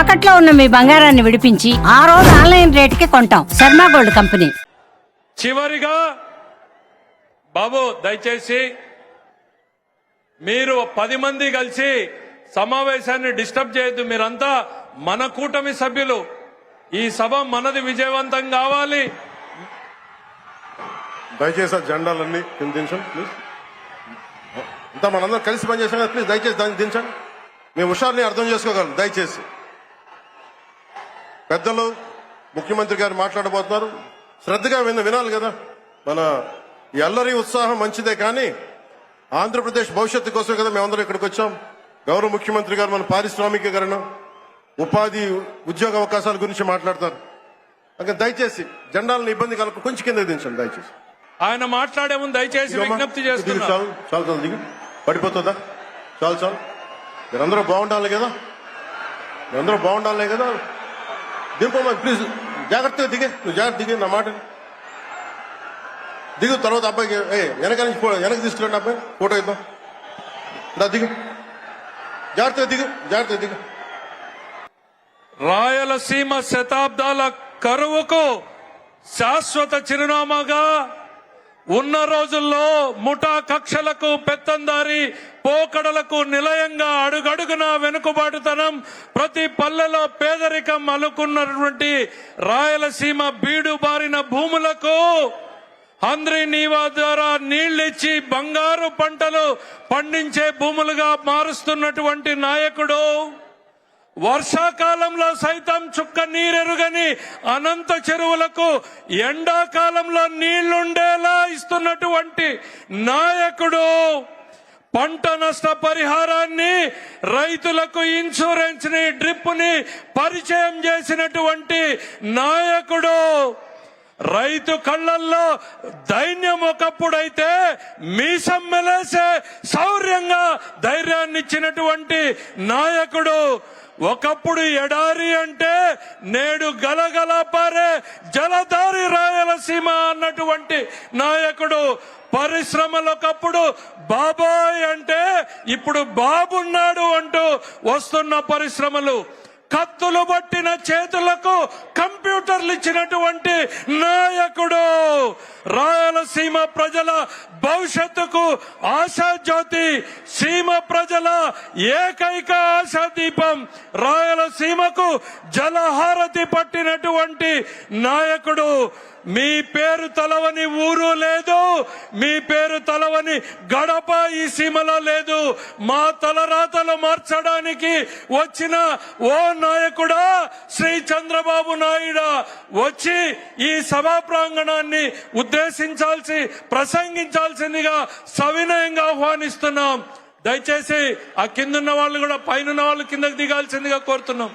తాకట్లో ఉన్న మీ బంగారాన్ని విడిపించి ఆ రోజు ఆన్లైన్ రేటుకి కొంటాం. Sharma gold company. చివరిగా బాబు దయచేసి మీరు పది మంది కలిసి సమావేశాన్ని డిస్టర్బ్ చేయొద్దు. మీరంతా మన కూటమి సభ్యులు. ఈ సభ మనది విజయవంతం కావాలి. దయచేసి ఆ జెండాలన్నీ కింద దించండి ప్లీజ్ ఇంత మనందరం కలిసి పనిచేసాం కదా ప్లీజ్ దయచేసి దాన్ని దించండి. మీ హుషారుని అర్థం చేసుకోగలం దయచేసి. పెద్దలు ముఖ్యమంత్రి గారు మాట్లాడబోతున్నారు. శ్రద్ధగా విన్న వినాలి కదా. మన ఈ అల్లరి ఉత్సాహం మంచిదే కానీ ఆంధ్రప్రదేశ్ భవిష్యత్తు కోసం కదా మేమందరం ఇక్కడికి వచ్చాం. గౌరవ ముఖ్యమంత్రి గారు మన పారిశ్రామికీకరణ ఉపాధి ఉద్యోగ అవకాశాల గురించి మాట్లాడతారు. అందుకని దయచేసి జెండాలను ఇబ్బంది కలగ కొంచెం కింద దించండి దయచేసి. ఆయన మాట్లాడే ముందు దయచేసి విజ్ఞప్తి చేస్తున్నా. చాలు చాలు చాలు దిగు. పడిపోతుందా? చాలు చాలు. మీరందరూ బాగుండాలి కదా. మీరందరూ బాగుండాలి కదా. దింపమ్మా ప్లీజ్ జాగ్రత్తగా దిగే. నువ్వు జాగ్రత్త దిగే నా మాట. దిగు తర్వాత అబ్బాయికి ఏ వెనక నుంచి వెనక తీసుకురండి అబ్బాయి. ఫోటో ఇద్దాం దా దిగు. జాగ్రత్తగా దిగు జాగ్రత్తగా దిగు. రాయలసీమ శతాబ్దాల కరువుకు శాశ్వత చిరునామాగా ఉన్న రోజుల్లో ముఠా కక్షలకు పెత్తందారి పోకడలకు నిలయంగా అడుగడుగున వెనుకబాటుతనం ప్రతి పల్లెలో పేదరికం అలుకున్నటువంటి రాయలసీమ బీడు బారిన భూములకు హంద్రి నీవా ద్వారా నీళ్ళిచ్చి బంగారు పంటలు పండించే భూములుగా మారుస్తున్నటువంటి నాయకుడు. వర్షాకాలంలో సైతం చుక్క నీరెరుగని అనంత చెరువులకు ఎండాకాలంలో నీళ్ళుండేలా ఇస్తున్నటువంటి నాయకుడు. పంట నష్ట పరిహారాన్ని రైతులకు ఇన్సూరెన్స్ని డ్రిప్ని పరిచయం చేసినటువంటి నాయకుడు రైతు కళ్ళల్లో దైన్యం ఒకప్పుడైతే మీసం మెలేసే శౌర్యంగా ధైర్యాన్ని ఇచ్చినటువంటి నాయకుడు ఒకప్పుడు ఎడారి అంటే నేడు గలగల పారే జలధారి రాయలసీమ అన్నటువంటి నాయకుడు పరిశ్రమలు ఒకప్పుడు బాబాయ్ అంటే ఇప్పుడు బాబున్నాడు అంటూ వస్తున్న పరిశ్రమలు. కత్తులు పట్టిన చేతులకు కంప్యూటర్లు ఇచ్చినటువంటి నాయకుడు. రాయలసీమ ప్రజల భవిష్యత్తుకు ఆశాజ్యోతి సీమ ప్రజల ఏకైక ఆశాదీపం రాయలసీమకు జలహారతి పట్టినటువంటి నాయకుడు. మీ పేరు తలవని ఊరు లేదు మీ పేరు తలవని గడప ఈ సీమలో లేదు. మా తలరాతలు మార్చడానికి వచ్చిన ఓ నాయకుడా శ్రీ చంద్రబాబు నాయుడా. వచ్చి ఈ సభా ప్రాంగణాన్ని ఉద్దేశించాల్సి ప్రసంగించాల్సిందిగా సవినయంగా ఆహ్వానిస్తున్నాం. దయచేసి ఆ కిందున్న వాళ్ళు కూడా పైన వాళ్ళు కిందకు దిగాల్సిందిగా కోరుతున్నాం.